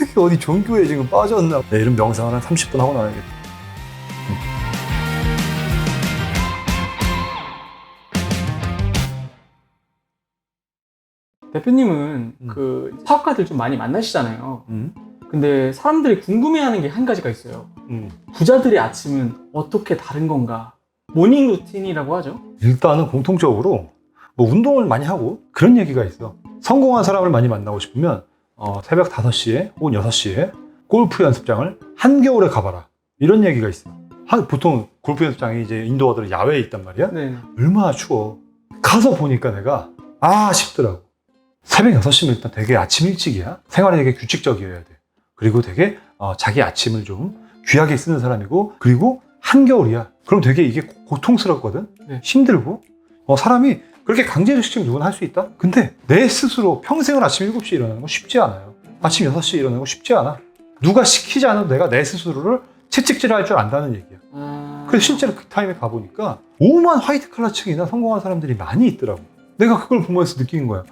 새끼 어디 종교에 지금 빠졌나? 내일은 명상을 한 30분 하고 나와야겠다. 대표님은 음. 그 사업가들 좀 많이 만나시잖아요. 음? 근데 사람들이 궁금해하는 게 한 가지가 있어요. 음. 부자들의 아침은 어떻게 다른 건가? 모닝 루틴이라고 하죠. 일단은 공통적으로 뭐 운동을 많이 하고 그런 얘기가 있어. 성공한 사람을 많이 만나고 싶으면 어, 새벽 5시에 혹은 6시에 골프 연습장을 한겨울에 가봐라. 이런 얘기가 있어. 한- 보통 골프 연습장이 이제 인도어들은 야외에 있단 말이야. 네. 얼마나 추워. 가서 보니까 내가 아 싶더라고. 새벽 6시면 일단 되게 아침 일찍이야. 생활이 되게 규칙적이어야 돼. 그리고 되게 어, 자기 아침을 좀 귀하게 쓰는 사람이고 그리고 한겨울이야. 그럼 되게 이게 고- 고통스럽거든. 네. 힘들고 어, 사람이 그렇게 강제적시키면 누구나 할 수 있다? 근데 내 스스로 평생을 아침 7시에 일어나는 건 쉽지 않아요. 아침 6시에 일어나는 건 쉽지 않아. 누가 시키지 않아도 내가 내 스스로를 채찍질 할 줄 안다는 얘기야. 아... 그래서 실제로 그 타임에 가보니까 오만 화이트 칼라 층이나 성공한 사람들이 많이 있더라고. 내가 그걸 보면서 느낀 거야.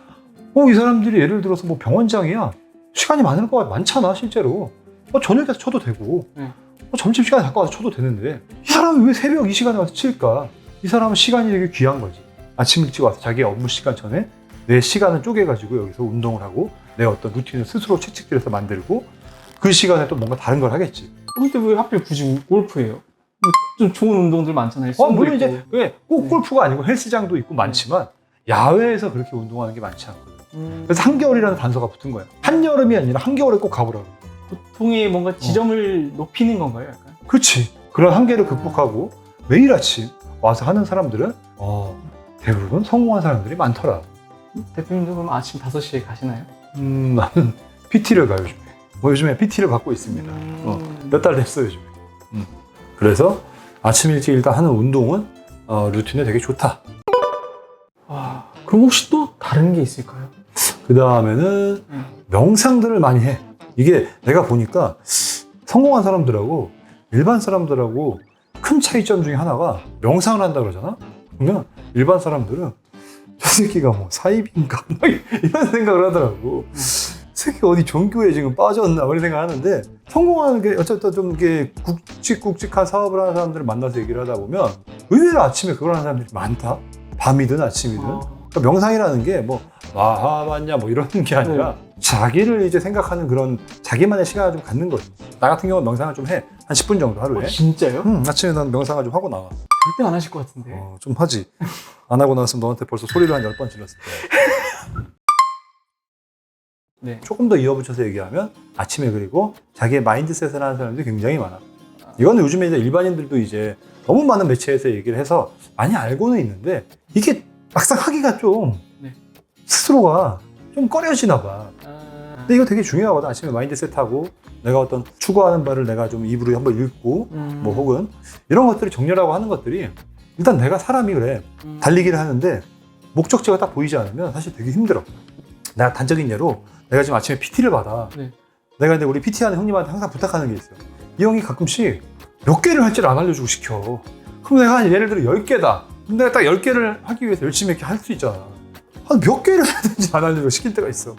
어, 이 사람들이 예를 들어서 뭐 병원장이야. 시간이 많을 거 많잖아, 실제로. 어, 저녁에 쳐도 되고, 네. 어, 점심시간에 갖고 와서 쳐도 되는데, 이 사람은 왜 새벽 이 시간에 와서 칠까? 이 사람은 시간이 되게 귀한 거지. 아침 일찍 와서 자기 업무 시간 전에 내 시간을 쪼개가지고 여기서 운동을 하고, 내 어떤 루틴을 스스로 채찍질해서 만들고, 그 시간에 또 뭔가 다른 걸 하겠지. 근데 왜 하필 굳이 골프예요? 뭐좀 좋은 운동들 많잖아요. 어, 물론 있고. 이제 왜꼭 네. 골프가 아니고 헬스장도 있고 많지만 야외에서 그렇게 운동하는 게 많지 않거든. 음, 그래서 한겨울이라는 단서가 붙은 거야. 한여름이 아니라 한겨울에 꼭 가보라고. 보통의 뭔가 지점을 어. 높이는 건가요? 약간? 그렇지. 그런 한계를 극복하고 매일 아침 와서 하는 사람들은 어, 대부분 성공한 사람들이 많더라. 대표님도 그럼 아침 5시에 가시나요? 음, 나는 PT를 가요, 요즘에. 뭐 요즘에 PT를 받고 있습니다. 어, 음... 몇달 됐어요, 요즘에. 음. 그래서 아침 일찍 일단 하는 운동은 어, 루틴에 되게 좋다. 와, 그럼 혹시 또 다른 게 있을까요? 그 다음에는 음. 명상들을 많이 해. 이게 내가 보니까 성공한 사람들하고 일반 사람들하고 큰 차이점 중에 하나가 명상을 한다 그러잖아? 그러면 일반 사람들은 저 새끼가 뭐 사입인가? 막 이런 생각을 하더라고. 새끼 어디 종교에 지금 빠졌나? 그런 생각 하는데 성공하는 게 어쨌든 좀 이게 굵직굵직한 사업을 하는 사람들을 만나서 얘기를 하다 보면 의외로 아침에 그걸 하는 사람들이 많다. 밤이든 아침이든. 어, 그러니까 명상이라는 게뭐 와하봤냐 뭐 이런 게 아니라 자기를 이제 생각하는 그런 자기만의 시간을 좀 갖는 거지. 나 같은 경우는 명상을 좀 해. 한 10분 정도 하루에. 어, 진짜요? 음, 아침에 난 명상을 좀 하고 나와. 절대 안 하실 것 같은데. 어, 좀 하지. 안 하고 나왔으면 너한테 벌써 소리를 한 10번 질렀을 거야. 네. 조금 더 이어붙여서 얘기하면 아침에 그리고 자기의 마인드셋을 하는 사람들이 굉장히 많아. 이거는 요즘에 이제 일반인들도 이제 너무 많은 매체에서 얘기를 해서 많이 알고는 있는데 이게 막상 하기가 좀 네. 스스로가 좀 꺼려지나 봐. 아, 근데 이거 되게 중요하거든. 아침에 마인드셋하고 내가 어떤 추구하는 바를 내가 좀 입으로 한번 읽고 음, 뭐 혹은 이런 것들이 정렬하고 하는 것들이 일단 내가 사람이 그래. 음, 달리기를 하는데 목적지가 딱 보이지 않으면 사실 되게 힘들어. 내가 단적인 예로 내가 지금 아침에 PT를 받아. 네. 내가 근데 우리 PT 하는 형님한테 항상 부탁하는 게 있어요. 이 형이 가끔씩 몇 개를 할 줄 안 알려주고 시켜. 그럼 내가 한 예를 들어 10개다. 근데 내가 딱 10개를 하기 위해서 열심히 이렇게 할 수 있잖아. 한 몇 개를 해야 되는지 안 알려주고 시킬 때가 있어.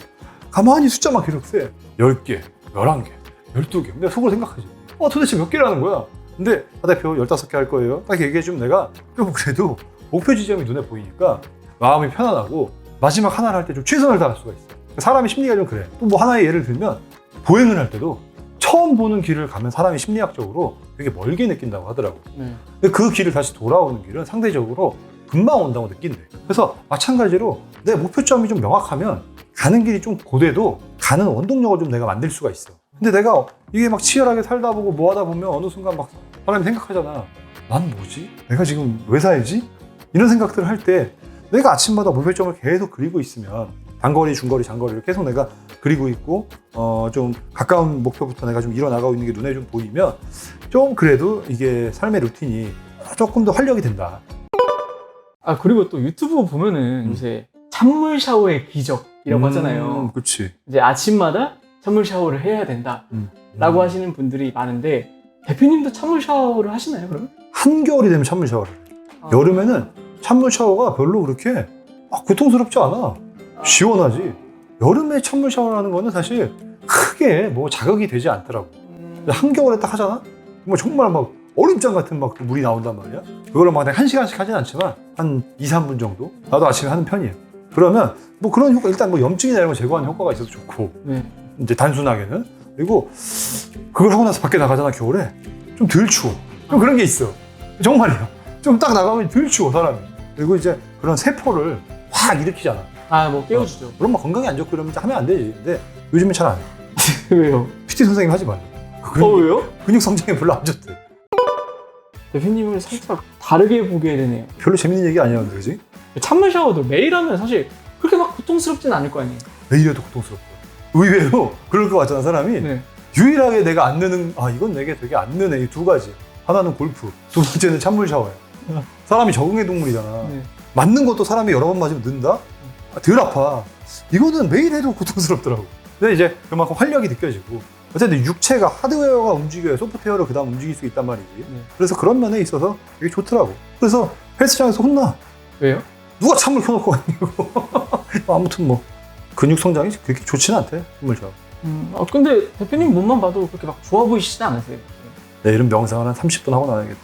가만히 숫자만 계속 세. 10개, 11개, 12개. 내가 속으로 생각하지. 어, 도대체 몇 개를 하는 거야? 근데, 아, 대표 15개 할 거예요. 딱 얘기해주면 내가 좀 그래도 목표 지점이 눈에 보이니까 마음이 편안하고 마지막 하나를 할 때 좀 최선을 다할 수가 있어. 사람의 심리가 좀 그래. 또 뭐 하나의 예를 들면 보행을 할 때도 처음 보는 길을 가면 사람이 심리학적으로 되게 멀게 느낀다고 하더라고. 네. 근데 그 길을 다시 돌아오는 길은 상대적으로 금방 온다고 느낀대. 그래서 마찬가지로 내 목표점이 좀 명확하면 가는 길이 좀 고돼도 가는 원동력을 좀 내가 만들 수가 있어. 근데 내가 이게 막 치열하게 살다 보고 뭐 하다 보면 어느 순간 막 사람이 생각하잖아. 난 뭐지? 내가 지금 왜 살지? 이런 생각들을 할 때 내가 아침마다 목표점을 계속 그리고 있으면 단거리, 중거리, 장거리를 계속 내가 그리고 있고 어 좀 가까운 목표부터 내가 좀 일어나가고 있는 게 눈에 좀 보이면 좀 그래도 이게 삶의 루틴이 조금 더 활력이 된다. 아 그리고 또 유튜브 보면은 음. 요새 찬물 샤워의 기적이라고 하잖아요. 그렇지. 이제 아침마다 찬물 샤워를 해야 된다라고 음. 하시는 분들이 많은데 대표님도 찬물 샤워를 하시나요 그러면? 한겨울이 되면 찬물 샤워를. 해. 아. 여름에는 찬물 샤워가 별로 그렇게 막 고통스럽지 않아. 아. 시원하지. 여름에 찬물 샤워를 하는 거는 사실 크게 뭐 자극이 되지 않더라고. 근데 한겨울에 딱 하잖아? 뭐 정말 막 얼음장 같은 막그 물이 나온단 말이야. 그거를 막 한 시간씩 하진 않지만 한 2, 3분 정도? 나도 아침에 하는 편이에요. 그러면 뭐 그런 효과, 일단 뭐 염증이나 이런 거 제거하는 효과가 있어서 좋고, 네. 이제 단순하게는. 그리고 그걸 하고 나서 밖에 나가잖아, 겨울에. 좀 덜 추워. 좀 그런 게 있어. 정말이야. 좀딱 나가면 덜 추워, 사람이. 그리고 이제 그런 세포를 확 일으키잖아. 아, 뭐 깨워주죠. 그럼 막 건강이 안 좋고 이러면 하면 안 되지. 근데 요즘은 잘 안 해. 왜요? PT 선생님 하지 말라. 그 어, 왜요? 근육 성장에 별로 안 좋대. 대표님을 살짝 다르게 보게 되네요. 별로 재밌는 얘기 아니었는데, 그지? 찬물 샤워도 매일 하면 사실 그렇게 막 고통스럽진 않을 거 아니에요. 왜 이래도 고통스럽고. 의외로 그럴 것 같잖아, 사람이. 네. 유일하게 내가 안 느는, 아, 이건 내게 되게 안 느네. 이 두 가지. 하나는 골프, 두 번째는 찬물 샤워야. 사람이 적응의 동물이잖아. 네. 맞는 것도 사람이 여러 번 맞으면 는다? 아, 덜 아파. 이거는 매일 해도 고통스럽더라고. 근데 이제 그만큼 활력이 느껴지고. 어쨌든 육체가 하드웨어가 움직여야 소프트웨어로 그 다음 움직일 수 있단 말이지. 네. 그래서 그런 면에 있어서 되게 좋더라고. 그래서 헬스장에서 혼나. 왜요? 누가 찬물 켜놓고 갔냐고. 아무튼 뭐 근육 성장이 그렇게 좋지는 않대. 샤워. 음, 아, 근데 대표님 몸만 봐도 그렇게 막 좋아 보이시진 않으세요. 내일은 명상을 한 30분 하고 나야겠다.